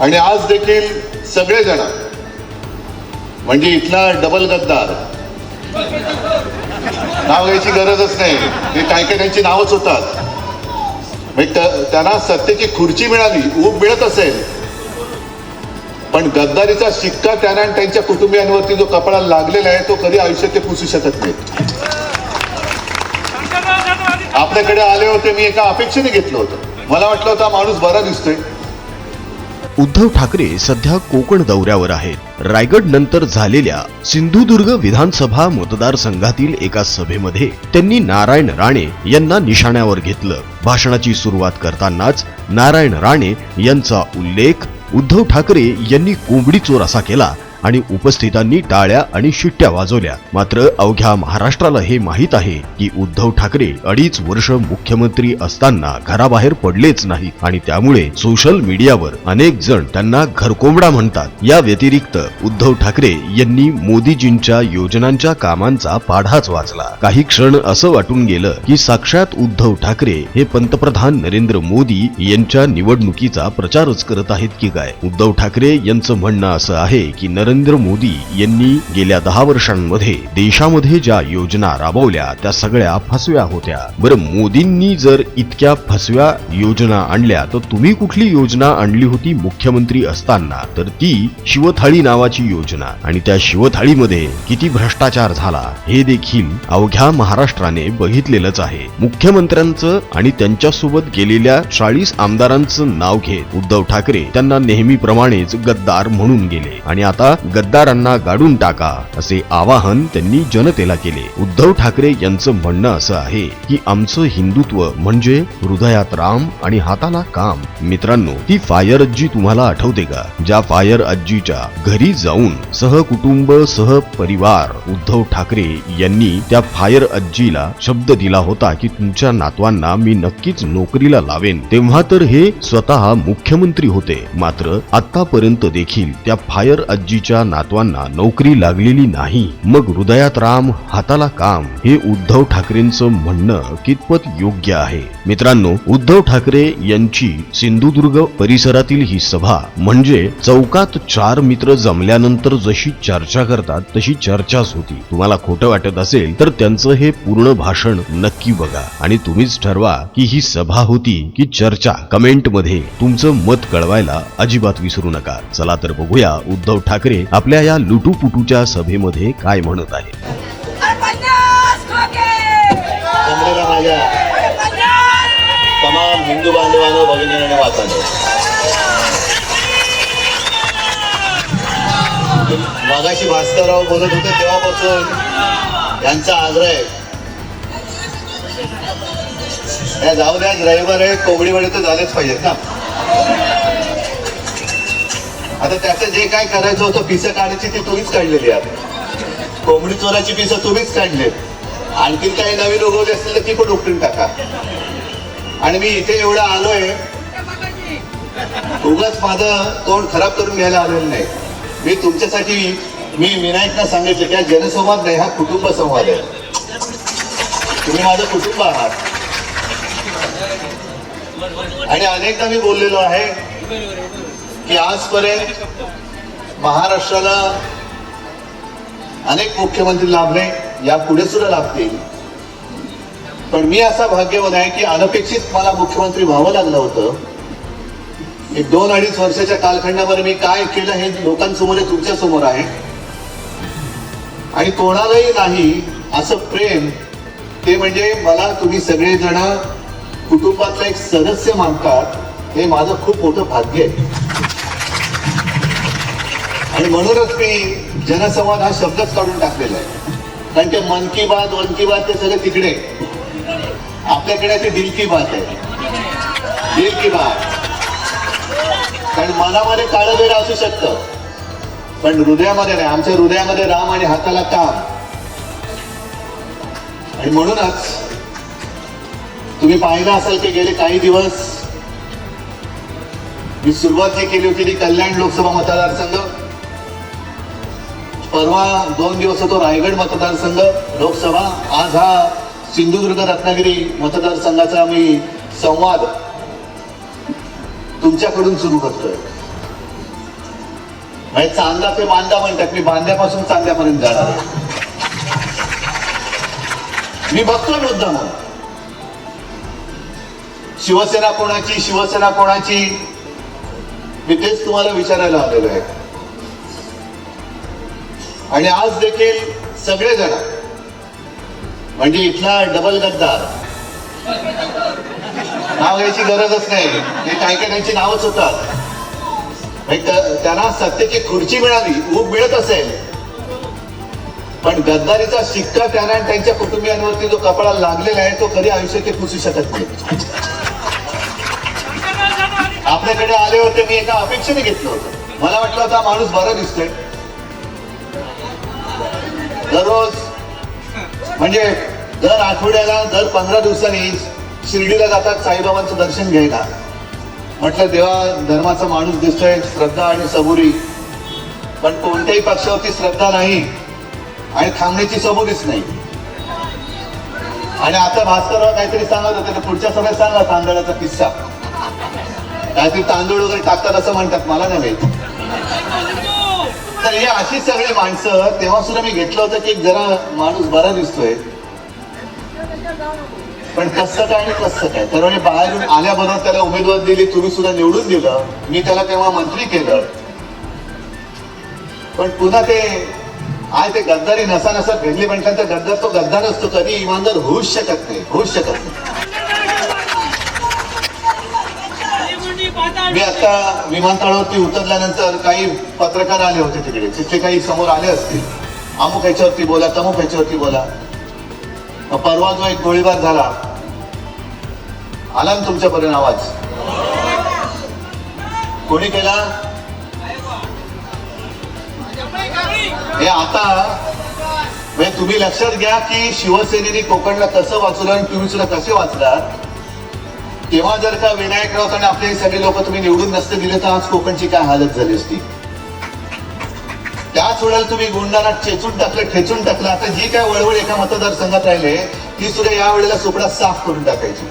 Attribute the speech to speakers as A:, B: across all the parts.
A: आणि आज देखील सगळेजण म्हणजे इथला डबल गद्दार नाव घ्यायची गरजच नाही. हे काही काही त्यांची नावच होतात. म्हणजे त्या- त्यांना सत्तेची खुर्ची मिळाली ऊब मिळत असेल. पण गद्दारीचा शिक्का त्यांना आणि त्यांच्या कुटुंबियांवरती जो कपडा लागलेला आहे तो कधी आयुष्यात ते पुसू शकत नाही आपल्याकडे आले होते मी एका अपेक्षेने घेतलं होतं. मला वाटलं होतं माणूस बरा दिसतोय.
B: उद्धव ठाकरे सध्या कोकण दौऱ्यावर आहेत. रायगड नंतर झालेल्या सिंधुदुर्ग विधानसभा मतदारसंघातील एका सभेमध्ये त्यांनी नारायण राणे यांना निशाण्यावर घेतलं. भाषणाची सुरुवात करतानाच नारायण राणे यांचा उल्लेख उद्धव ठाकरे यांनी कोंबडी चोर असा केला. आणि उपस्थितांनी टाळ्या आणि शिट्ट्या वाजवल्या. मात्र अवघ्या महाराष्ट्राला हे माहीत आहे की उद्धव ठाकरे अडीच वर्ष मुख्यमंत्री असताना घराबाहेर पडलेच नाही आणि त्यामुळे सोशल मीडियावर अनेक जण त्यांना घरकोंबडा म्हणतात. या व्यतिरिक्त उद्धव ठाकरे यांनी मोदीजींच्या योजनांच्या कामांचा पाढाच वाचला. काही क्षण असं वाटून गेलं की साक्षात उद्धव ठाकरे हे पंतप्रधान नरेंद्र मोदी यांच्या निवडणुकीचा प्रचारच करत आहेत की काय? उद्धव ठाकरे यांचं म्हणणं असं आहे की नरेंद्र नरेंद्र मोदी यांनी गेल्या दहा वर्षांमध्ये देशामध्ये ज्या योजना राबवल्या त्या सगळ्या फसव्या होत्या. बरं मोदींनी जर इतक्या फसव्या योजना आणल्या तर तुम्ही कुठली योजना आणली होती मुख्यमंत्री असताना? तर ती शिवथाळी नावाची योजना. आणि त्या शिवथाळीमध्ये किती भ्रष्टाचार झाला हे देखील अवघ्या महाराष्ट्राने बघितलेलंच आहे. मुख्यमंत्र्यांचं आणि त्यांच्यासोबत गेलेल्या चाळीस आमदारांचं नाव घेत उद्धव ठाकरे त्यांना नेहमीप्रमाणेच गद्दार म्हणून गेले. आणि आता गद्दारांना गाडून टाका असे आवाहन त्यांनी जनतेला केले. उद्धव ठाकरे यांचं म्हणणं असं आहे की आमचं हिंदुत्व म्हणजे हृदयात राम आणि हाताला काम. मित्रांनो ती फायर आजी तुम्हाला आठवते का? ज्या फायर आजीच्या घरी जाऊन सहकुटुंब सहपरिवार उद्धव ठाकरे यांनी त्या फायर आजीला शब्द दिला होता की तुमच्या नातवांना मी नक्कीच नोकरीला लावेन. तेव्हा तर हे स्वतः मुख्यमंत्री होते. मात्र आतापर्यंत देखील त्या फायर आजीच्या नातवांना नोकरी लागलेली नाही. मग हृदयात राम हाताला काम हे उद्धव ठाकरेंचं म्हणणं कितपत योग्य आहे? मित्रांनो उद्धव ठाकरे यांची सिंधुदुर्ग परिसरातील ही सभा म्हणजे चौकात चार मित्र जमल्यानंतर जशी चर्चा करतात तशी चर्चाच होती. तुम्हाला खोटं वाटत असेल तर त्यांचं हे पूर्ण भाषण नक्की बघा. आणि तुम्हीच ठरवा की ही सभा होती की चर्चा. कमेंटमध्ये तुमचं मत कळवायला अजिबात विसरू नका. चला तर बघूया उद्धव ठाकरे आपल्या या लुटूपुटूच्या सभेमध्ये काय म्हणत आहे?
A: तमाम हिंदू बांधवांनो वाचानो मागाशी भास्करराव बोलत होते तेव्हापासून यांचा आग्रह आहे. या जाऊ द्या ड्रायव्हर आहे कोंबडीवाडी तर झालेच पाहिजेत ना. आता त्याचं जे काय करायचं होतं पिसं काढायची ती तुम्हीच काढलेली आहे कोंबडी चोराची पिसं तुम्हीच काढलेत. आणखीन काही नवीन उगवली असतील तर ती पण उपटून टाका. आणि मी इथे एवढं आलोय उगाच माझं तोंड खराब करून घ्यायला आलेलं नाही. मी तुमच्यासाठी मी विनायकना सांगितलं की हा जनसंवाद नाही हा कुटुंब संवाद आहे. तुम्ही माझं कुटुंब आहात. आणि अनेकदा मी बोललेलो आहे की आजपर्यंत महाराष्ट्राला अनेक मुख्यमंत्री लाभले या पुढे सुद्धा लाभतील. पण मी असा भाग्यवान आहे की अनपेक्षित मला मुख्यमंत्री व्हावं लागलं होतं. एक दोन अडीच वर्षाच्या कालखंडामध्ये मी काय केलं हे लोकांसमोर तुमच्यासमोर आहे. आणि कोणालाही नाही असं प्रेम ते म्हणजे मला तुम्ही सगळेजण कुटुंबातला एक सदस्य मानतात हे माझं खूप मोठं भाग्य आहे. आणि म्हणूनच मी जनसंवाद हा शब्दच काढून टाकलेला आहे. कारण ते मन की बात वन की बात ते सगळं तिकडे. आपल्याकडे ते दिल की बात आहे. दिल की बात. कारण मनामध्ये काळं वेळ असू शकतं. पण हृदयामध्ये नाही. आमच्या हृदयामध्ये राम आणि हाताला काम. आणि म्हणूनच तुम्ही पाहिलं असाल की गेले काही दिवस मी सुरुवात जी केली होती ती कल्याण लोकसभा मतदारसंघ परवा दोन दिवस होतो रायगड मतदारसंघ लोकसभा. आज हा सिंधुदुर्ग रत्नागिरी मतदारसंघाचा मी संवाद तुमच्याकडून सुरू करतोय. म्हणजे चांदा ते बांधा म्हणतात. मी बांध्यापासून चांद्यापर्यंत जाणार मी बघतोय मुद्दा म्हणून शिवसेना कोणाची शिवसेना कोणाची? मी तेच तुम्हाला विचारायला आलेलो आहे. आणि आज देखील सगळेजण म्हणजे इथला डबल गद्दार नाव घ्यायची गरजच नाही हे काही काही त्यांची नावच होतात. त्यांना सत्तेची खुर्ची मिळाली ऊब मिळत असेल. पण गद्दारीचा शिक्का त्यांना आणि त्यांच्या कुटुंबियांवरती जो कपडा लागलेला आहे तो कधी आयुष्यात ते पुसू शकत नाही. आपल्याकडे आले होते मी एका अपेक्षेने घेतलं होतं. मला वाटलं होता माणूस बरं दिसतोय. दररोज. म्हणजे दर आठवड्याला दर पंधरा दिवसांनी शिर्डीला जातात साईबाबांचं दर्शन घ्यायला. म्हटलं देवा धर्माचा माणूस दिसतोय श्रद्धा आणि सबुरी. पण कोणत्याही पक्षावरती श्रद्धा नाही आणि थांबण्याची सबुरीच नाही. आणि आता भास्करराव काहीतरी सांगत होते तर पुढच्या सभेत सांगा तांदळाचा किस्सा. काहीतरी तांदूळ वगैरे टाकतात असं म्हणतात मला नाही माहिती. तर हे अशी सगळी माणसं तेव्हा सुद्धा मी घेतलं होतं की जरा माणूस बरा दिसतोय. पण कसं काय आणि कसं काय? तर म्हणजे बाहेरून आल्याबरोबर त्याला उमेदवार दिली तुम्ही सुद्धा निवडून दिलं. मी त्याला तेव्हा मंत्री केलं. पण पुन्हा ते आज ते गद्दारी नसा नसा भेटली म्हटल्यानंतर गद्दार तो गद्दार असतो कधी इमानदार होऊच शकत नाही होऊच शकत नाही. मी आता विमानतळावरती उतरल्यानंतर काही पत्रकार आले होते तिकडे. तिथे काही समोर आले असतील. अमुक ह्याच्यावरती बोला तमुक ह्याच्यावरती बोला. परवा जो एक गोळीबार झाला. आला ना तुमच्यापर्यंत आवाज? कोणी केला? हे आता म्हणजे तुम्ही लक्षात घ्या की शिवसेनेने कोकणला कसं वाचलं आणि तुम्ही सुद्धा कसे वाचलात? तेव्हा जर का विनायक राऊत आणि आपले सगळे लोक तुम्ही निवडून नसते दिले तर आज कोकणची काय हालत झाली असती? त्याच वेळेला तुम्ही गुंडाला चेचून टाकलं ठेचून टाकलं. आता जी काय वळवळ एका मतदारसंघात राहिले ती सुद्धा या वेळेला सुपडा साफ करून टाकायची.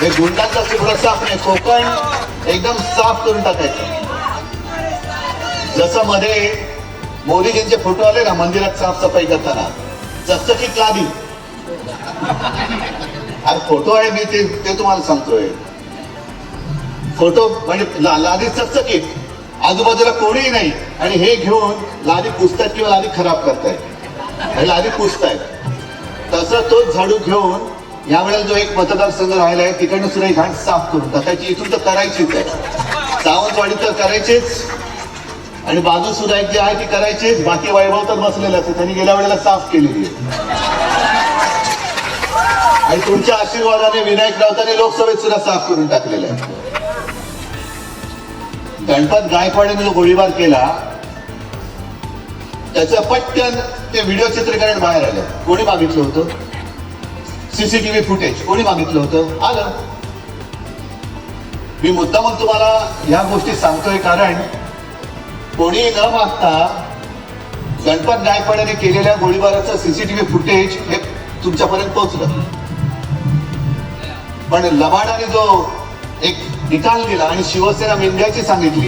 A: हे गुंडांचा सुपडा साफ नाही कोकण एकदम साफ करून टाकायचं. जसं मध्ये मोदीजींचे फोटो आले ना मंदिरात साफसफाई करताना चकचकीत लादी अरे फोटो आहे मी ते ते तुम्हाला सांगतोय. फोटो म्हणजे लादी चकचकीत. आजूबाजूला कोणीही नाही. आणि हे घेऊन लादी पुसतात किंवा लादी खराब करतायत. लादी पुसतायत. तसा तोच झाडू घेऊन या वेळेला जो एक मतदारसंघ राहिला आहे तिकडनं सुद्धा घाण साफ करून टाकायची इथून तर करायचीच आहे. सावंतवाडी तर करायचीच. आणि बाजू सुद्धा एक जी आहे ती करायचीच. बाकी वैभव तर बसलेलाच आहे. त्यांनी गेल्या वेळेला साफ केलेली आहे. आणि तुमच्या आशीर्वादाने विनायक राऊतांनी लोकसभेत सुद्धा साफ करून टाकलेलं आहे. गणपत गायकवाडीने जो गोळीबार केला त्याचं पटकन ते व्हिडिओ चित्रीकरण बाहेर आलं. कोणी मागितलं होतं? सीसीटीव्ही फुटेज कोणी मागितलं होतं? आलं. मी मुद्दामून तुम्हाला ह्या गोष्टी सांगतोय कारण कोणी न मागता गणपत गायकवाड केलेल्या गोळीबाराचं सीसीटीव्ही फुटेज हे तुमच्यापर्यंत पोहोचलं. पण लबाडाने जो एक निकाल दिला आणि शिवसेना मेंढ्याची सांगितली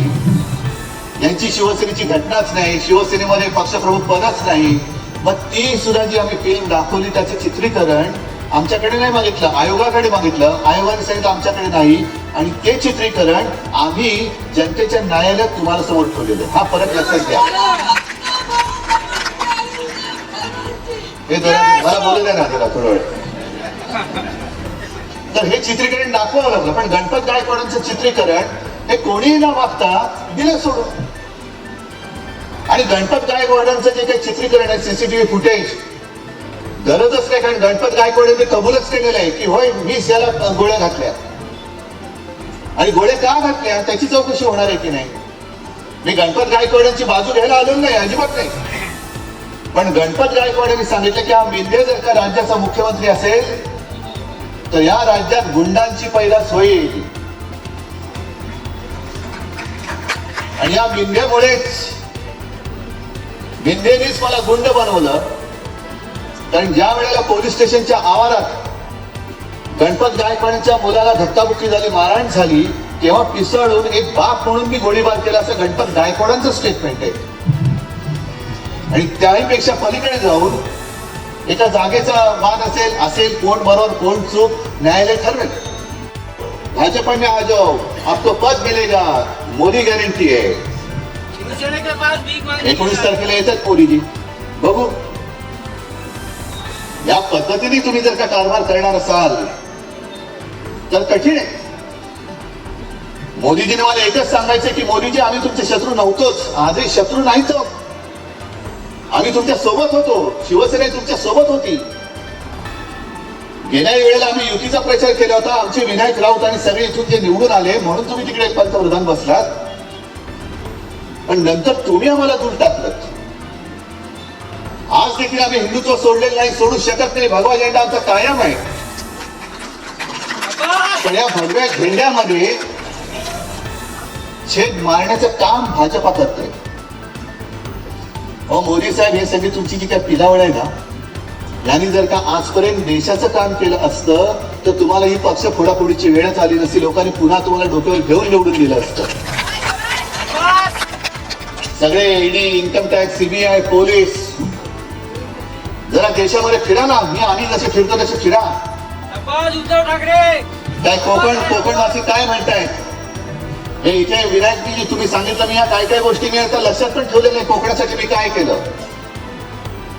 A: यांची शिवसेनेची घटनाच नाही शिवसेनेमध्ये पक्षप्रमुख पदच नाही मग ती सुद्धा जी आम्ही फिल्म दाखवली त्याचं चित्रीकरण आमच्याकडे नाही मागितलं आयोगाकडे मागितलं आयोगाने सांगितलं आमच्याकडे नाही आणि ते चित्रीकरण आम्ही जनतेच्या न्यायालयात तुम्हाला समोर ठेवलेलं हा फरक लक्षात घ्या. हे मला बोलू द्या ना जरा थोडं वेळ. तर हे चित्रीकरण दाखवावं लागलं. पण गणपत गायकवाडांचं चित्रीकरण हे कोणीही न मागता दिलं सोडून. आणि गणपत गायकवाडांचं जे काही चित्रीकरण आहे सीसीटीव्ही फुटेज गरजच नाही. कारण गणपत गायकवाडांनी कबूलच केलेलं आहे की होय मीच याला गोळ्या घातल्या. आणि गोळ्या का घातल्या? त्याची चौकशी होणार आहे की नाही? मी गणपत गायकवाडांची बाजू घ्यायला आलेलो नाही अजिबात नाही. पण गणपत गायकवाड यांनी सांगितलं की हा मिंदे जर का राज्याचा मुख्यमंत्री असेल तर या राज्यात गुंडांची पैदास होईल आणि या बिंदेमुळेच बिंदेनीच मला गुंड बनवलं. कारण ज्या वेळेला पोलीस स्टेशनच्या आवारात गणपत गायकवाडांच्या मुलाला धक्काबुक्की झाली मारहाण झाली तेव्हा पिसळून एक बाप म्हणून मी गोळीबार केला असं गणपत गायकवाडांचं स्टेटमेंट आहे. आणि त्याहीपेक्षा पलीकडे जाऊन एका जागेचा वाद असेल असेल कोण बरोबर कोण चूक न्यायालय ठरवेल. भाजपा में आ जाओ आपको पद मिलेगा मोदी गॅरंटी आहे एकोणीस तारखेला येतात मोदीजी. बघू. या पद्धतीने तुम्ही जर का कारभार करणार असाल तर कठीण आहे. मोदीजीने मला एकच सांगायचं की मोदीजी आम्ही तुमचे शत्रू नव्हतोच. आजही शत्रू नाहीच हो. आम्ही तुमच्यासोबत होतो. शिवसेना तुमच्यासोबत होती. गेल्या वेळेला आम्ही युतीचा प्रचार केला होता. आमचे विनायक राऊत आणि सगळे इथून जे निवडून आले. म्हणून तुम्ही तिकडे पंतप्रधान बसलात. पण नंतर तुम्ही आम्हाला दूर टाकलं आज देखील आम्ही हिंदुत्व सोडलेलं नाही सोडू शकत नाही. भगवा झेंडा आमचा कायम आहे. पण या भगव्या झेंड्यामध्ये छेद मारण्याचं काम भाजपा करतोय. अहो मोदी साहेब हे सगळी तुमची जी काय पिलावळ आहे ना यांनी जर का आजपर्यंत देशाचं काम केलं असतं तर तुम्हाला ही पक्ष फोडाफोडीची वेळच आली नसती. लोकांनी पुन्हा तुम्हाला डोक्यावर घेऊन निवडून दिलं असतं. सगळे ED income tax CBI police जरा देशामध्ये फिरा ना. मी आम्ही जसे फिरतो तसे फिरा.
C: शपथ उद्धव ठाकरे.
A: काय कोकण कोकणवासी काय म्हणताय हे इथे विनायकजी तुम्ही सांगितलं मी या काय काय गोष्टी मी आता लक्षात पण ठेवले नाही कोकणासाठी मी काय केलं?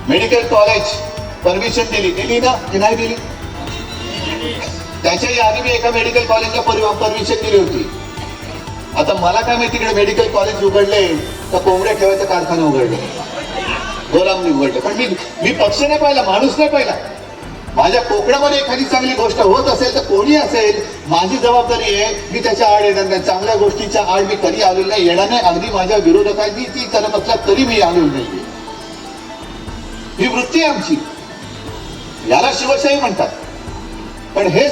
A: मेडिकल कॉलेज परमिशन दिली. दिली ना? की नाही दिली? त्याच्याही आधी मी एका मेडिकल कॉलेजला परमिशन दिली होती. आता मला काय माहिती तिकडे मेडिकल कॉलेज उघडले तर कोंबड्या ठेवायचं कारखाना उघडले? गोलामनी उघडले. पण मी मी पक्ष नाही पाहिला माणूस नाही पाहिला. माझ्या कोकणामध्ये एखादी चांगली गोष्ट होत असेल तर कोणी असेल माझी जबाबदारी आहे मी त्याच्या आड येणार नाही. चांगल्या गोष्टीच्या आड मी कधी आलेलो नाही. येणार नाही. अगदी माझ्या विरोधकांनी ती करत असला तरी मी आलेलो नाही ही वृत्ती आहे आमची. याला शिवशाही म्हणतात. पण हे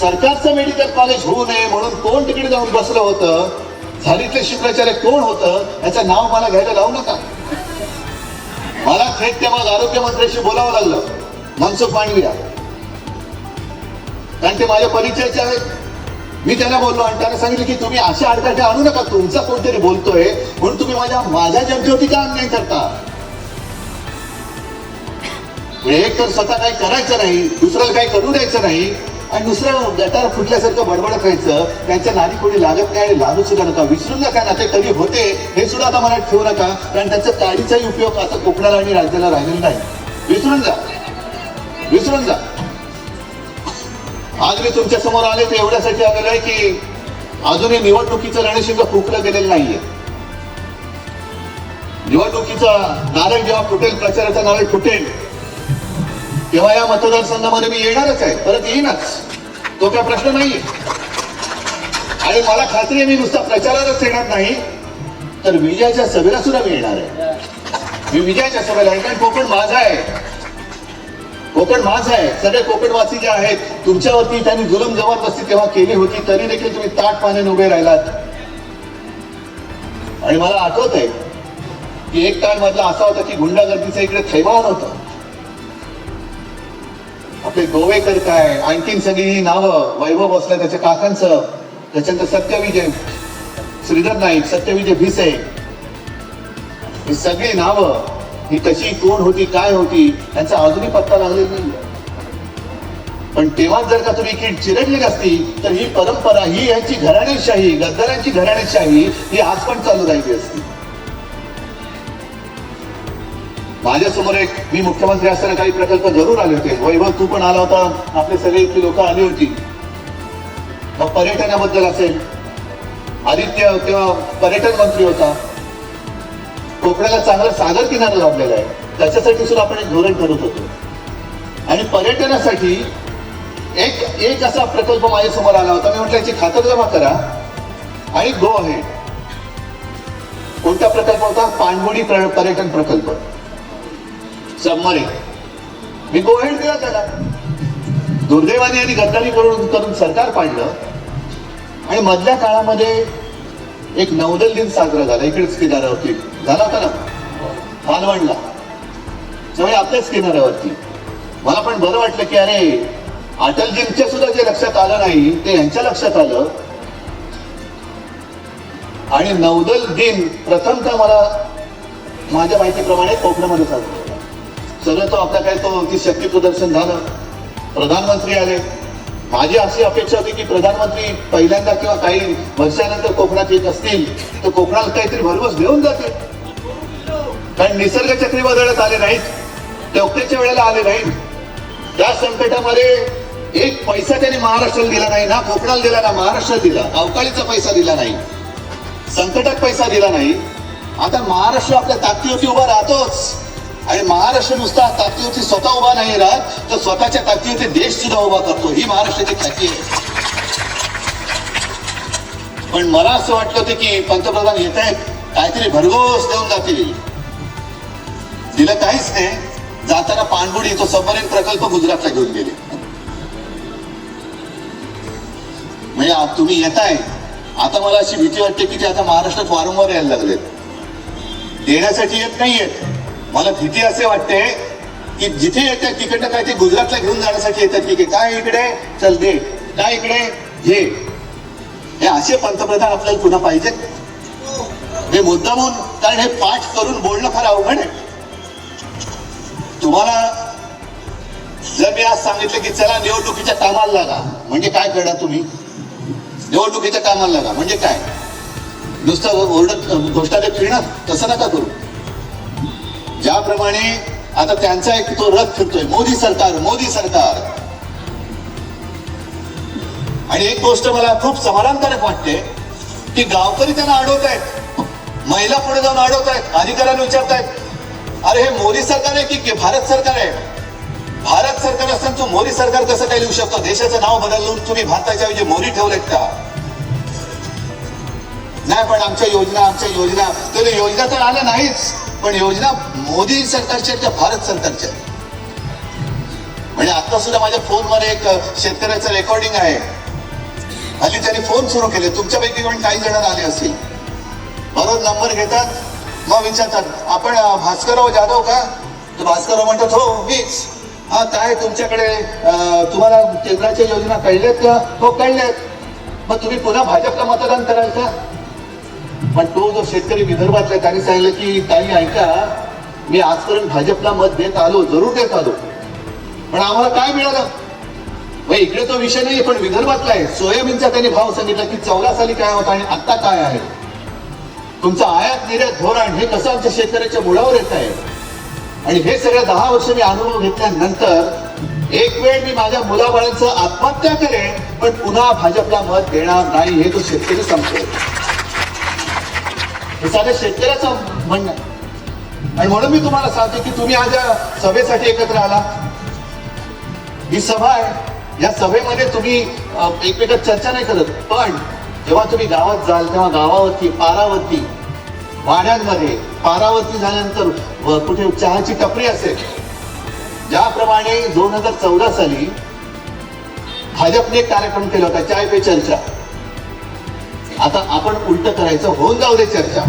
A: सरकारचं मेडिकल कॉलेज होऊ नये म्हणून कोण तिकडे जाऊन बसलं होतं? झालीतले शुक्राचार्य कोण होतं? याचं नाव मला घ्यायला लावू नका. मला थेट तेव्हा आरोग्यमंत्र्यांशी बोलावं लागलं. मनसुख मांडविया कारण ते माझ्या परिचयाचे आहेत. मी त्यांना बोललो आणि त्यांना सांगितलं की तुम्ही अशा अडकाठे आणू नका. तुमचा कोणतरी बोलतोय म्हणून तुम्ही माझ्या माझ्या जनतेवरती का अन्याय करता. एक तर स्वतः काही करायचं नाही दुसऱ्याला काही करू द्यायचं नाही आणि दुसरं गटार फुटल्यासारखं बडबडत राहायचं त्यांच्या नादी कोणी लागत नाही आणि लागू सुद्धा नका. विसरून नका ना ते कधी होते हे सुद्धा आता मनात ठेवू नका कारण त्यांचा काळीचाही उपयोग आता कोकणाला आणि राज्याला राहिलेला नाही. विसरून जा. विसरून जा. आज मी तुमच्यासमोर आले ते एवढ्यासाठी आलेलो आहे की अजूनही निवडणुकीचं रणशिंग फुकलं गेलेलं नाहीये. निवडणुकीचा नारळ जेव्हा फुटेल प्रचाराचा नारळ फुटेल तेव्हा या मतदारसंघामध्ये मी येणारच आहे. परत येईनच. तो काय प्रश्न नाहीये. आणि मला खात्री आहे मी नुसता प्रचारालाच येणार नाही तर विजयाच्या सभेला सुद्धा मी येणार आहे. मी विजयाच्या सभेला आहे. कोकण माझा आहे. कोकण माझ आहे. सगळे कोकणवासी जे आहेत तुमच्यावरती त्यांनी जुलम जबरदस्ती तेव्हा केली होती तरी देखील तुम्ही ताट पाण्याने उभे राहिलात. आणि मला आठवत आहे की एक काळ मधला असा होता की गुंडागर्दीचं इकडे थैमान होतं. आपले गोवेकर काय आणखीन सगळी ही नावं वैभव असलं त्याच्या काकांचं त्याच्यानंतर सत्यविजय श्रीधर नाईक सत्यविजय भिसे ही सगळी नावं ही कशी कोण होती काय होती त्यांचा अजूनही पत्ता लागलेला नाही पण तेव्हा जर का तुम्ही किट चिरडली नसती तर ही परंपरा ही यांची घराणेशाही गद्दारांची घराणेशाही ही आज पण चालू राहिली असती. माझ्यासमोर एक मी मुख्यमंत्री असताना काही प्रकल्प जरूर आले होते. वैभव तू पण आला होता. आपले सगळे इथली लोक आली होती. मग पर्यटनाबद्दल असेल. आदित्य तेव्हा पर्यटन मंत्री होता. कोकणाला चांगला सागर किनारा लाभलेला आहे. त्याच्यासाठी सुद्धा आपण एक धोरण ठरवत होतो. आणि पर्यटनासाठी एक एक असा प्रकल्प माझ्यासमोर आला होता. मी म्हटलं याची खातरजमा करा. आणि गो आहे कोणता प्रकल्प होता? पाणबुडी पर्यटन प्रकल्प. सबमरीन मी गो हेड दिला त्याला. दुर्दैवाने आणि गद्दारी करून करून सरकार पाडलं. आणि मधल्या काळामध्ये एक नौदल दिन साजरा झाला. इकडेच किनाऱ्यावरती. झाला होता ना? मालवणला त्यामुळे आपल्याच किनाऱ्यावरती. मला पण बरं वाटलं की अरे अटलजींच्या सुद्धा जे लक्षात आलं नाही ते यांच्या लक्षात आलं. आणि नौदल दिन प्रथमतः मला माझ्या माहितीप्रमाणे कोकणामध्ये साजरा झाला. सगळं तो आपला काय तो ती शक्ती प्रदर्शन झालं. प्रधानमंत्री आले. माझी अशी अपेक्षा होती की प्रधानमंत्री पहिल्यांदा किंवा काही वर्षानंतर कोकणात येत असतील तर कोकणाला काहीतरी भरवस घेऊन जाते कारण निसर्ग चक्रीवादळात आले नाहीत टोकतेच्या वेळेला आले नाहीत. त्या संकटामध्ये एक पैसा त्यांनी महाराष्ट्राला दिला नाही ना कोकणाला दिला ना महाराष्ट्राला दिला. अवकाळीचा पैसा दिला नाही. संकटात पैसा दिला नाही. आता महाराष्ट्र आपल्या ताकदीवरती उभा राहतोच. आणि महाराष्ट्र नुसता ताकदीवरती स्वतः उभा नाही राहत तर स्वतःच्या ताकदीवरती देश सुद्धा उभा करतो. ही महाराष्ट्राची ख्याती आहे. पण मला असं वाटलं होतं की पंतप्रधान येत आहेत काहीतरी भरघोस देऊन जातील. दिलं काहीच नाही. जाताना पाणबुडी तो सबमरीन प्रकल्प गुजरातला घेऊन गेले. म्हणजे तुम्ही येताय आता मला अशी भीती वाटते की ते आता महाराष्ट्रात वारंवार यायला लागलेत. देण्यासाठी येत नाहीयेत मला भीती असे वाटते की जिथे येतात तिकडनं काय ते गुजरातला घेऊन जाण्यासाठी येतात की काय इकडे? चल दे. काय इकडे? घे. हे असे पंतप्रधान आपल्याला पुन्हा पाहिजेत. हे मुद्दामून कारण हे पाठ करून बोलणं फार अवघड आहे. तुम्हाला जर मी आज सांगितलं की चला निवडणुकीच्या कामाला लागा म्हणजे काय करणार तुम्ही? निवडणुकीच्या कामाला लागा म्हणजे काय? नुसतं ओरडत घोष्टाने फिरणार तसं नका करू. ज्याप्रमाणे आता त्यांचा एक तो रथ फिरतोय मोदी सरकार मोदी सरकार. आणि एक गोष्ट मला खूप समाधानकारक वाटते की गावकरी त्यांना अडवत आहेत महिला पुढे जाऊन अडवत आहेत अधिकाऱ्यांना विचारतायत. अरे हे मोदी सरकार आहे की भारत सरकार आहे? भारत सरकार असताना तू मोदी सरकार कसं काय लिहू शकतो? देशाचं नाव बदलून तुम्ही भारताच्या ऐवजी मोदी ठेवलेत का? नाही पण आमच्या योजना आमच्या योजना तर योजना तर आल्या नाहीच. पण योजना मोदी सरकारच्या आहेत भारत सरकारच्या म्हणजे आता सुद्धा माझ्या फोनमध्ये एक शेतकऱ्याचं रेकॉर्डिंग आहे. हल्ली त्यांनी फोन सुरू केले. तुमच्यापैकी पण काही जण आले असतील? बरोबर नंबर घेतात मग विचारतात आपण भास्करराव जाधव का? तर भास्करराव म्हणतात हो मीच. हा काय तुमच्याकडे तुम्हाला केंद्राच्या योजना कळल्यात का? हो कळल्यात. मग तुम्ही पुन्हा भाजपला मतदान कराल का? पण तो जो शेतकरी विदर्भातला आहे, त्यांनी सांगितलं की ताई ऐका मी आजपर्यंत भाजपला मत देत आलो जरूर देत आलो. पण आम्हाला काय मिळालं? मग इकडे तो विषय नाही पण विदर्भातला आहे. सोयाबीनचा त्यांनी भाव सांगितला की चौदा साली काय होता आणि आता काय आहे? तुमचं आयात निर्यात धोरण हे कसं आमच्या शेतकऱ्याच्या मुळावर येत आहे? आणि हे सगळं दहा वर्ष मी अनुभव घेतल्यानंतर एक वेळ मी माझ्या मुलाबाळांचं आत्महत्या करेन पण पुन्हा भाजपला मत देणार नाही हे तो शेतकरी संपतो हे साध्या शेतकऱ्याचं म्हणणं आहे. आणि म्हणून मी तुम्हाला सांगतो की तुम्ही आज या सभेसाठी एकत्र आला. ही सभा आहे. या सभेमध्ये तुम्ही एकमेकात चर्चा नाही करत पण जेव्हा तुम्ही गावात जाल तेव्हा गावावरती पारावरती वाड्यांमध्ये पारावरती झाल्यानंतर कुठे चहाची टपरी असेल ज्याप्रमाणे दोन हजार चौदा साली भाजपने एक कार्यक्रम केला होता चाय पे चर्चा. आता आपण उलट करायचं होऊन जाऊ दे चर्चा.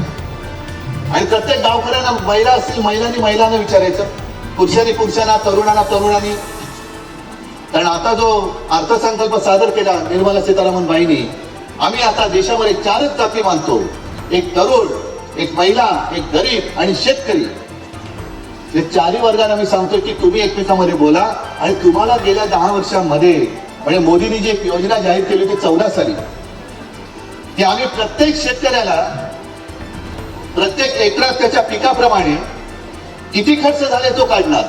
A: आणि प्रत्येक गावकऱ्यांना महिला असतील महिलांनी महिलांना विचारायचं. पुरुषांनी पुरुषांना तरुणांना तरुणांनी. कारण आता जो अर्थसंकल्प सादर केला निर्मला सीतारामन बाईंनी आम्ही आता देशामध्ये चारच जाती मानतो. एक तरुण एक महिला एक गरीब आणि शेतकरी. हे चारही वर्गांना आम्ही सांगतो की तुम्ही एकमेकांमध्ये बोला आणि तुम्हाला गेल्या दहा वर्षांमध्ये म्हणजे मोदींनी जी एक योजना जाहीर केली होती चौदा साली की आम्ही प्रत्येक शेतकऱ्याला प्रत्येक एकरात त्याच्या पिकाप्रमाणे किती खर्च झाले तो काढणार.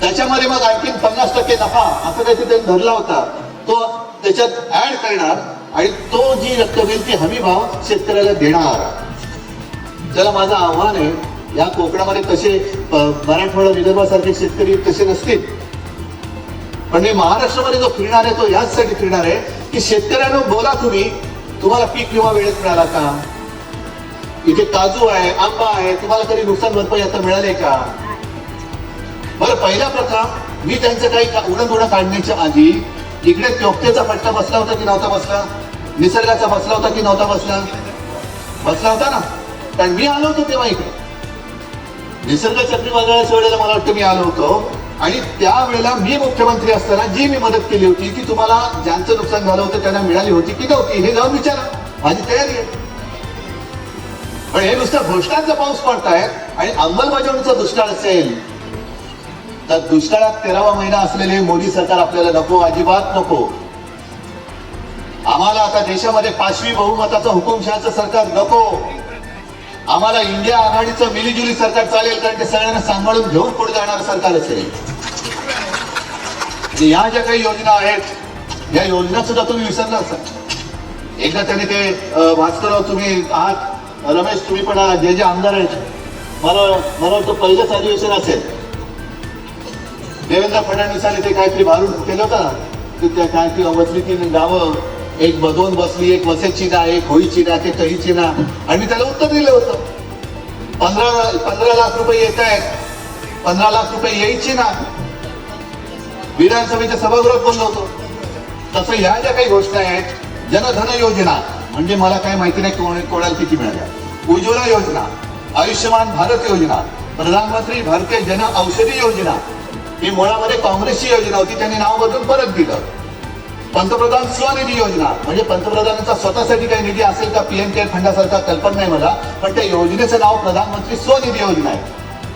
A: त्याच्यामध्ये मग आणखीन पन्नास टक्के नफा असं काहीतरी त्यांनी धरला होता. तो त्याच्यात ऍड करणार आणि तो जी रक्कम येईल ती हमी भाव शेतकऱ्याला देणार. त्याला माझं आव्हान आहे या कोकणामध्ये तसे मराठवाडा विदर्भासारखे शेतकरी तसे नसतील. पण मी महाराष्ट्रामध्ये जो फिरणार आहे तो याचसाठी फिरणार आहे. की शेतकऱ्यांना बोला तुम्ही तुम्हाला पीक विमा वेळेत मिळाला का? इथे काजू आहे आंबा आहे तुम्हाला कधी नुकसान भरपाई आता मिळाले का? बरं पहिला प्रथम मी त्यांचं काही उडण काढण्याच्या आधी इकडे चोपतेचा फटका बसला होता की नव्हता बसला? निसर्गाचा बसला होता की नव्हता बसला? बसला होता ना? कारण मी आलो होतो तेव्हा इकडे. निसर्ग चक्रीवादळाच्या वेळेला मला वाटतं मी आलो होतो. आणि त्यावेळेला मी मुख्यमंत्री असताना जी मी मदत केली होती ती तुम्हाला ज्यांचं नुकसान झालं होतं त्यांना मिळाली होती की नव्हती हे जाऊन विचारा. माझी तयारी आहे. पण हे नुसतं घोषणांचा पाऊस पडतायत आणि अंमलबजावणीचा दुष्काळ असेल तर दुष्काळात तेरावा महिना असलेले मोदी सरकार आपल्याला नको अजिबात नको. आम्हाला आता देशामध्ये पाचवी बहुमताचं हुकुमशहाचं सरकार नको. आम्हाला इंडिया आघाडीचं मिलीजुली सरकार चालेल कारण ते सगळ्यांना सांभाळून घेऊन पुढे जाणार सरकार असेल. या ज्या काही योजना आहेत या योजना सुद्धा तुम्ही विसरला असाल. एकदा त्याने ते भास्करराव तुम्ही आहात रमेश तुम्ही पण आहात, जे जे आमदार आहेत मला मला वाटतं पहिलंच अधिवेशन असेल. देवेंद्र फडणवीसांनी ते काहीतरी भारून केलं होतं ना ते त्या काहीतरी ती ती गावं एक बदवून बसली एक वसेची ना एक होईची ना ते तहीची ना. आणि मी त्याला उत्तर दिलं होतं. पंधरा पंधरा लाख रुपये येत आहेत. पंधरा लाख रुपये यायची ना. विधानसभेच्या सभागृहात बोललो होतो. तसं ह्या ज्या काही घोषणा आहेत जनधन योजना म्हणजे मला काय माहिती नाही कोण कोणाला किती मिळाल्या. उज्ज्वला योजना आयुष्यमान भारत योजना प्रधानमंत्री भारतीय जन औषधी योजना. ही मुळामध्ये काँग्रेसची योजना होती त्यांनी नाव बदलून परत दिलं. पंतप्रधान स्वनिधी योजना. म्हणजे पंतप्रधानांचा स्वतःसाठी काही निधी असेल का पीएम केअर फंडासारखा कल्पना नाही मला पण त्या योजनेचं नाव प्रधानमंत्री स्वनिधी योजना आहे.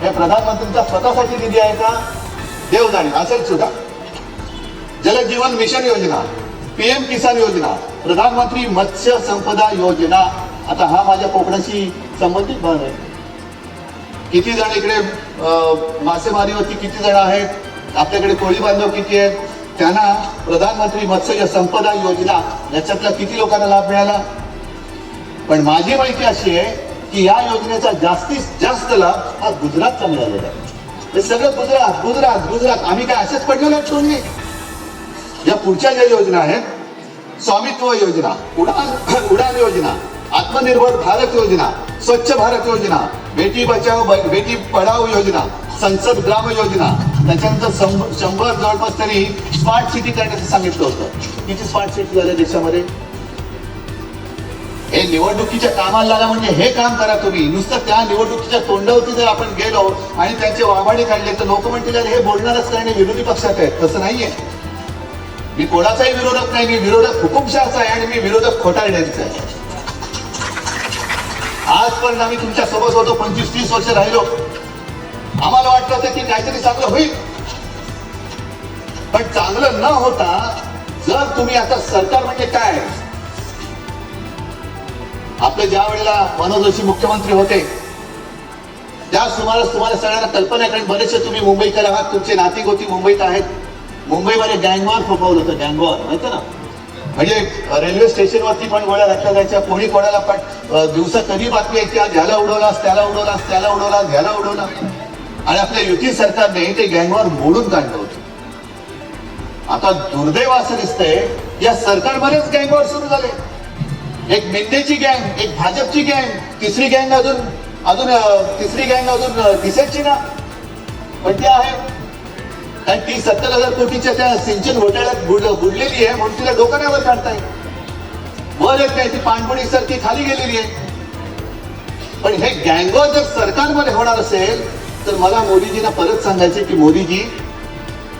A: या प्रधानमंत्र्यांचा स्वतःसाठी निधी आहे का? देव जाणे असेल सुद्धा. जलजीवन मिशन योजना पीएम किसान योजना प्रधानमंत्री मत्स्य संपदा योजना. आता हा माझ्या कोकणाशी संबंधित भाग आहे. किती जण इकडे अं, मासेमारीवरती किती जण आहेत? आपल्याकडे कोळी बांधव किती आहेत? त्यांना प्रधानमंत्री मत्स्य संपदा योजना याच्यातल्या किती लोकांना लाभ मिळाला? पण माझी माहिती अशी आहे की या योजनेचा जास्तीत जास्त लाभ हा गुजरातचा मिळालेला आहे. हे सगळं गुजरात गुजरात गुजरात. आम्ही काय असेच पडलेलो ठेवून या पुढच्या ज्या योजना आहेत स्वामित्व योजना उडान उडान योजना आत्मनिर्भर भारत योजना स्वच्छ भारत योजना बेटी बचाव बेटी पढाओ योजना संसद ग्राम योजना त्याच्यानंतर शंभर जवळपास तरी स्मार्ट सिटी करण्याचं सांगितलं होतं. किती स्मार्ट सिटी झाल्या देशामध्ये? हे निवडणुकीच्या कामाला लागा म्हणजे हे काम करा तुम्ही. नुसतं त्या निवडणुकीच्या तोंडावरती जर आपण गेलो आणि त्यांचे वाभाडे काढले तर लोक म्हणतील हे बोलणारच नाही विरोधी पक्षात आहेत. तसं नाहीये. मी कोणाचाही विरोधक नाही मी विरोधक हुकुमशहाचा आहे आणि मी विरोधक खोटारड्यांचा आहे. आजपर्यंत आम्ही तुमच्यासोबत होतो पंचवीस तीस वर्ष राहिलो. आम्हाला वाटलं होतं की काहीतरी चांगलं होईल. पण चांगलं न होता जर तुम्ही आता सरकार म्हणजे काय? आपले ज्या वेळेला मनोज जोशी मुख्यमंत्री होते त्या सुमारास तुम्हाला सगळ्यांना कल्पना आहे कारण बरेचसे तुम्ही मुंबईकर आहात तुमचे नाती गोती मुंबईत आहेत. मुंबईमध्ये गँगवॉर फोपवलं होतं गँगवॉर माहिती ना? म्हणजे रेल्वे स्टेशनवरती पण गोळ्या घातल्या जायच्या कोणी कोणाला पण दिवसा कधी बातमी आहे आज ह्याला उडवलास त्याला उडवलास त्याला उडवलास ह्याला उडवला आणि आपल्या युती सरकारने ते गँगवॉर मोडून काढलं होतं. आता दुर्दैव असं दिसतंय या सरकारमध्येच गँगवॉर सुरू झाले. एक मेंदेची गँग एक भाजपची गँग तिसरी गँग अजून अजून तिसरी गँग अजून दिसायची ना? पण ती आहे. कारण ती सत्तर हजार कोटीच्या त्या सिंचन घोटाळ्यात बुड बुडलेली आहे म्हणून तिला डोकाण्यावर काढताय. वर येत नाही ती पाणबुडी सारखी खाली गेलेली आहे. पण हे गँगवर जर सरकारमध्ये होणार असेल तर मला मोदीजींना परत सांगायचे की मोदीजी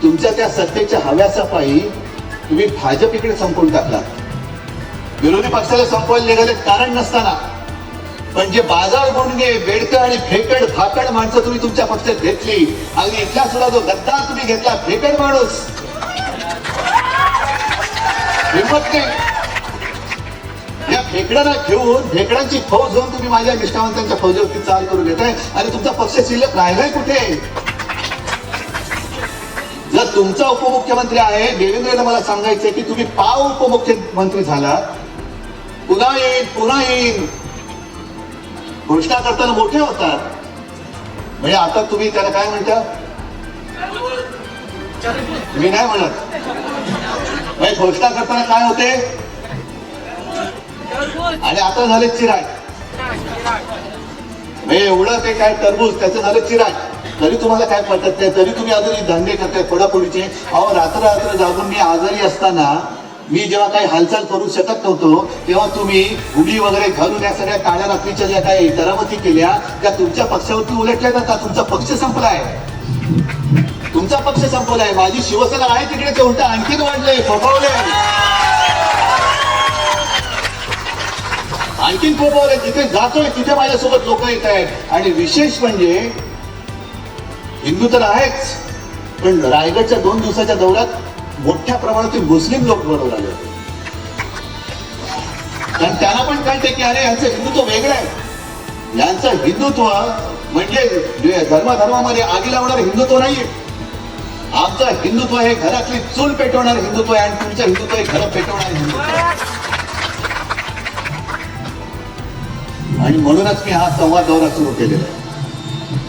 A: तुमच्या त्या सत्तेच्या हव्यासापायी तुम्ही भाजप इकडे संपवून टाकला. विरोधी पक्षाला संपवायला निघाले कारण नसताना. पण जे बाजार गुंडगे बेडकं आणि फेकड फाकड माणसं तुम्ही तुमच्या पक्षात घेतली आणि इथला सुद्धा जो गद्दार तुम्ही घेतला फेकड माणूस. हिंमत नाही. या घेऊन ढेकड्यांची फौज घेऊन तुम्ही माझ्या निष्ठावंतांच्या फौजेवरती चाल करून घेताय. आणि तुमचा पक्ष शिल्लक राहिलाय कुठे? जर तुमचा उपमुख्यमंत्री आहे देवेंद्रला मला सांगायचंय की तुम्ही पाव उपमुख्यमंत्री झाला. पुन्हा येईन पुन्हा येईन. घोषणा करताना मोठे होतात. म्हणजे आता तुम्ही त्याला काय म्हणता? मी नाही म्हणत. म्हणजे घोषणा करताना काय होते? आणि आता झाले चिराय म्हणजे एवढं ते काय टरबूज त्याचं झालं चिराय तरी तुम्हाला काय पटत नाही तरी तुम्ही अजून धंदे करताय फोडाफोडीचे अहो रात्र रात्र जागून मी आजारी असताना मी जेव्हा काही हालचाल करू शकत नव्हतो तेव्हा तुम्ही उडी वगैरे घालून या सगळ्या काळ्या रात्रीच्या ज्या काही करामती केल्या त्या तुमच्या पक्षावरती उलटल्या जातात तुमचा पक्ष संपलाय. तुमचा पक्ष संपलाय. माझी शिवसेना आहे तिकडे ते आणखीन वाढले फोफावले आणखीन कोपावले जिथे जातोय तिथे माझ्यासोबत लोक येत आहेत. आणि विशेष म्हणजे हिंदू तर आहेच पण रायगडच्या दोन दिवसाच्या दौऱ्यात मोठ्या प्रमाणातील मुस्लिम लोक बरोबर आले होते. कारण त्यांना पण कळते की अरे यांचं हिंदुत्व वेगळं आहे. यांचं हिंदुत्व म्हणजे धर्माधर्मामध्ये आगी लावणारं हिंदुत्व नाहीये. आमचं हिंदुत्व हे घरातली चूल पेटवणार हिंदुत्व आहे आणि तुमचं हिंदुत्व हे घर पेटवणार हिंदुत्व आणि म्हणूनच मी हा संवाद दौरा सुरू केलेला आहे.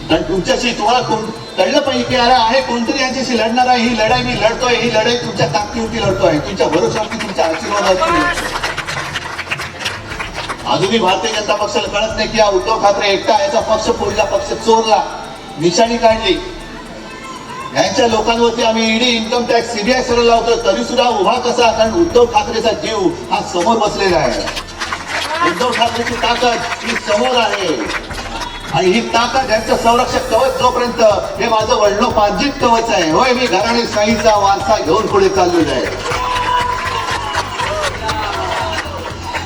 A: कारण तुमच्याशी तुम्हाला कोण कळलं पाहिजे की अरे आहे कोणतरी यांच्याशी लढणार आहे ही लढाई मी लढतोय ही लढाई तुमच्या ताकदीवरती लढतोय तुमच्या भरोशावरती तुमच्या आशीर्वादावरती अजूनही भारतीय जनता पक्षाला कळत नाही की हा उद्धव ठाकरे एकटा याचा पक्ष फोडला पक्ष चोरला निशाणी काढली. यांच्या लोकांवरती आम्ही ईडी इन्कम टॅक्स सीबीआय सगळं लावतो तरी सुद्धा उभा कसा कारण उद्धव ठाकरेचा जीव हा समोर बसलेला आहे. उद्धव ठाकरेची ताकद ही समोर आहे. आणि ही ताकद यांचं संरक्षक कवच जोपर्यंत हे माझं वडलोपार्जित कवच आहे. होय मी घराणे साईचा वारसा घेऊन पुढे चाललेलो आहे.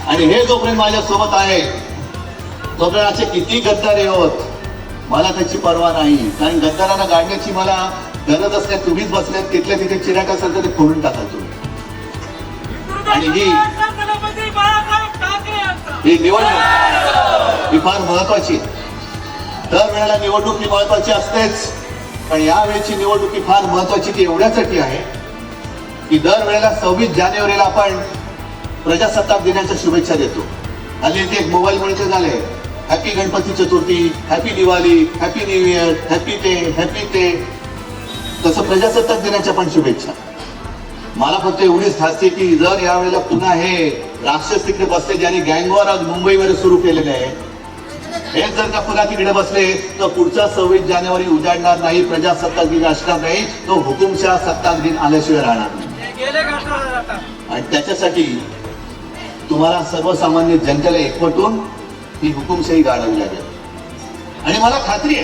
A: आणि हे जोपर्यंत माझ्या सोबत आहे तोपर्यंत असे किती गद्दार होत मला त्याची पर्वा नाही. कारण गद्दारांना गाडण्याची मला गरज असल्या तुम्हीच बसल्यात तिथल्या तिथे चिराट असेल तर ते फोडून टाका तुम्ही. आणि ही ही निवडणूक ही फार महत्वाची. दर वेळेला निवडणूक ही महत्वाची असतेच पण यावेळेची निवडणूक ही फार महत्वाची ती एवढ्यासाठी आहे की दर वेळेला सव्वीस जानेवारीला आपण प्रजासत्ताक दिनाच्या शुभेच्छा देतो. हल्ली ते एक मोबाईलमुळे ते झाले happy Ganpati Chaturthi happy Diwali happy new year happy day happy day तसं प्रजासत्ताक दिनाच्या पण शुभेच्छा. मला फक्त एवढीच खात्री की जर यावेळेला पुन्हा हे राक्षस तिकडे बसले ज्यांनी गँगवॉर आज मुंबईमध्ये सुरू केलेले आहे हे जर का पुन्हा तिकडे बसले तर पुढचा सव्वीस जानेवारी उजाडणार नाही प्रजासत्ताक दिन असणार नाही तो हुकुमशाह सत्ताक दिन आल्याशिवाय राहणार नाही. आणि त्याच्यासाठी तुम्हाला सर्वसामान्य जनतेला एकवटून ही हुकुमशाही गाळावी लागेल. आणि मला खात्री आहे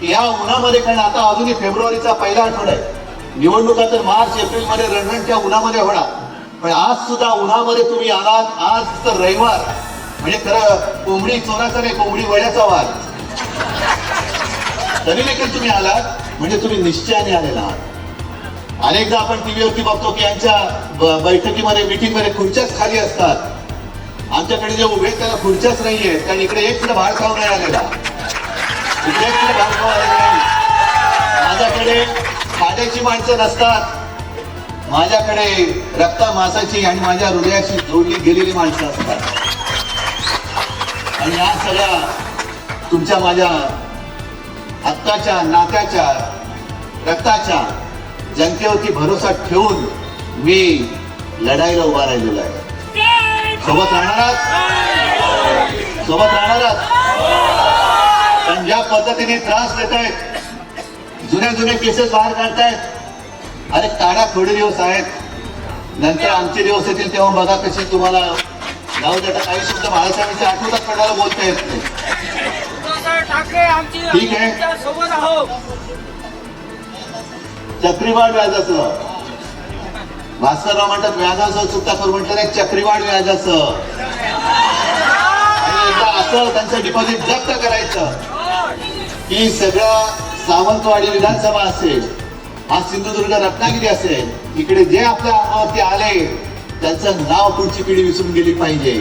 A: की या उन्हामध्ये कारण आता अजूनही फेब्रुवारीचा पहिला आठवडा आहे. निवडणुका तर मार्च एप्रिलमध्ये रणरणच्या उन्हामध्ये होणार. पण आज सुद्धा उन्हामध्ये तुम्ही आलात. आज तर रविवार. म्हणजे खरं कोंबडी चोराचा नाही कोंबडी वड्याचा वार. तरी देखील तुम्ही आलात. म्हणजे तुम्ही निश्चयाने आलेला आहात. अनेकदा आपण टीव्हीवरती बघतो की यांच्या ब- बैठकीमध्ये मिटिंगमध्ये खुर्च्याच खाली असतात. आमच्याकडे जे उभे त्याला खुर्च्याच नाहीये. कारण इकडे एक सुद्धा भाड खाऊ नाही आलेला. इकडे एक सुद्धा भाड खाऊ आलेला नाही. माझ्याकडे खाण्याची माणसं नसतात माझ्याकडे रक्ता मासाची आणि माझ्या हृदयाशी जोडली गेलेली माणसं असतात आणि या सगळ्या तुमच्या माझ्या हक्काच्या नात्याच्या रक्ताच्या जनतेवरती भरोसा ठेवून मी लढाईला उभा राहिलेलो आहे सोबत राहणार आहात? सोबत राहणार आहात? पण ज्या पद्धतीने त्रास देत आहेत जुन्या जुन्या केसेस बाहेर काढतायत. अरे काढा थोडे दिवस आहेत नंतर आमचे दिवस येतील तेव्हा बघा कशी तुम्हाला जाऊ दे आता काही शब्द बाळासाहेबांच्या आठवतात पण मला बोलता येत नाही.
C: उद्धवसाहेब ठाकरे आमची
A: ठीक आहे. चक्रीवाढ व्याजाचं. भास्करराव म्हणतात व्याजासह चुकता करू म्हटलं नाही चक्रीवाढ व्याजाचं. असं त्यांचं डिपॉझिट जप्त करायचं. की सगळं सावंतवाडी विधानसभा असेल हा सिंधुदुर्ग रत्नागिरी असेल इकडे जे आपल्या अमरावती आले त्यांचं नाव पुढची पिढी विसरून गेली पाहिजे.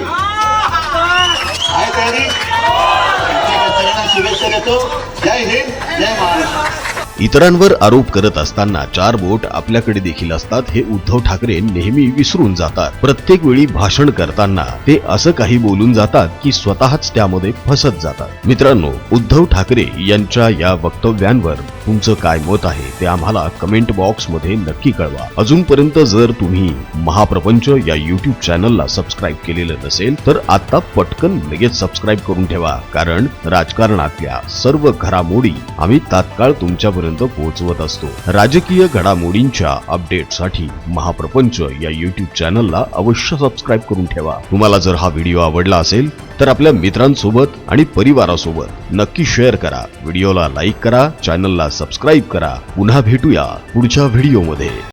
A: आहे तयारी? सगळ्यांना शुभेच्छा देतो. जय हिंद जय महाराष्ट्र.
B: इतरांवर आरोप करत असताना चार बोट आपल्याकडे देखील असतात हे उद्धव ठाकरे नेहमी विसरून जातात. प्रत्येक वेळी भाषण करताना ते असं काही बोलून जातात की स्वतःच त्यामध्ये फसत जातात. मित्रांनो उद्धव ठाकरे यांच्या या वक्तव्यांवर तुमचं काय मत आहे ते आम्हाला कमेंट बॉक्समध्ये नक्की कळवा. अजूनपर्यंत जर तुम्ही महाप्रपंच या युट्यूब चॅनलला सबस्क्राईब केलेलं नसेल तर आता पटकन लगेच सबस्क्राईब करून ठेवा. कारण राजकारणातल्या सर्व घडामोडी आम्ही तात्काळ तुमच्यापर्यंत पोहोचवत असतो. राजकीय घडामोडींच्या अपडेटसाठी महाप्रपंच या युट्यूब चॅनलला अवश्य सबस्क्राईब करून ठेवा. तुम्हाला जर हा व्हिडिओ आवडला असेल तर आपल्या मित्रांसोबत आणि परिवारासोबत नक्की शेअर करा. व्हिडिओला लाईक करा चॅनलला सबस्क्राईब करा. पुन्हा भेटूया पुढच्या व्हिडिओमध्ये